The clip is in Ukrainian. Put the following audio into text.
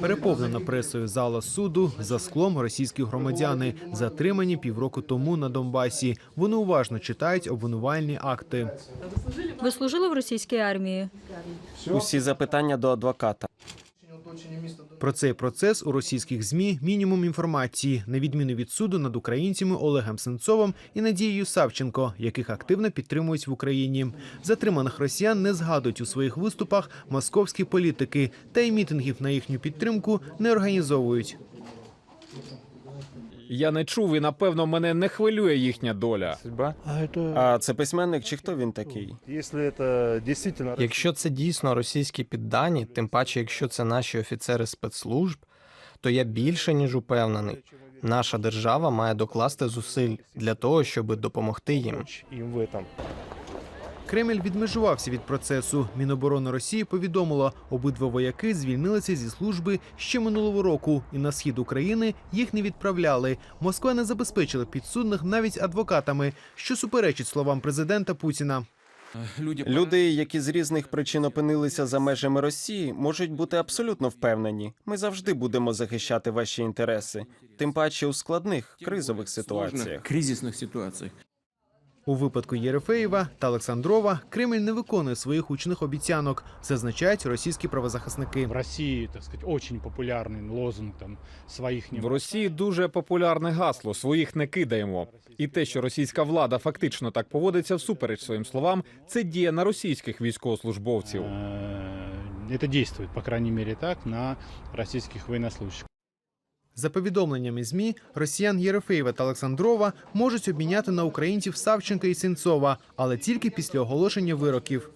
Переповнена пресою зала суду за склом російські громадяни, затримані півроку тому на Донбасі. Вони уважно читають обвинувальні акти. Ви служили в російській армії? Усі запитання до адвоката. Про цей процес у російських змі мінімум інформації, на відміну від суду над українцями Олегом Сенцовим і Надією Савченко, яких активно підтримують в Україні. Затриманих росіян не згадують у своїх виступах московські політики, та й мітингів на їхню підтримку не організовують. Я не чув і напевно мене не хвилює їхня доля. А це письменник чи хто він такий? Якщо це дійсно російські піддані, тим паче, якщо це наші офіцери спецслужб, то я більше ніж упевнений, наша держава має докласти зусиль для того, щоб допомогти їм. Кремль відмежувався від процесу. Міноборони Росії повідомило, обидва вояки звільнилися зі служби ще минулого року, і на схід України їх не відправляли. Москва не забезпечила підсудних навіть адвокатами, що суперечить словам президента Путіна. Люди, які з різних причин опинилися за межами Росії, можуть бути абсолютно впевнені. Ми завжди будемо захищати ваші інтереси, тим паче у складних кризових ситуаціях. кризисных ситуациях. У випадку Єрефеєва та Олександрова Кремль не виконує своїх учених обіцянок, зазначають російські правозахисники. В России, так сказать, очень популярный лозунг там своих не В Росії дуже популярне гасло своїх не кидаємо. І те, що російська влада фактично так поводиться всупереч своїм словам, це діє на російських військовослужбовців. Э, Это действует, по крайней мере, так на российских военнослужащих. За повідомленнями ЗМІ, росіян Єрефеєва та Олександрова можуть обміняти на українців Савченка і Сенцова, але тільки після оголошення вироків.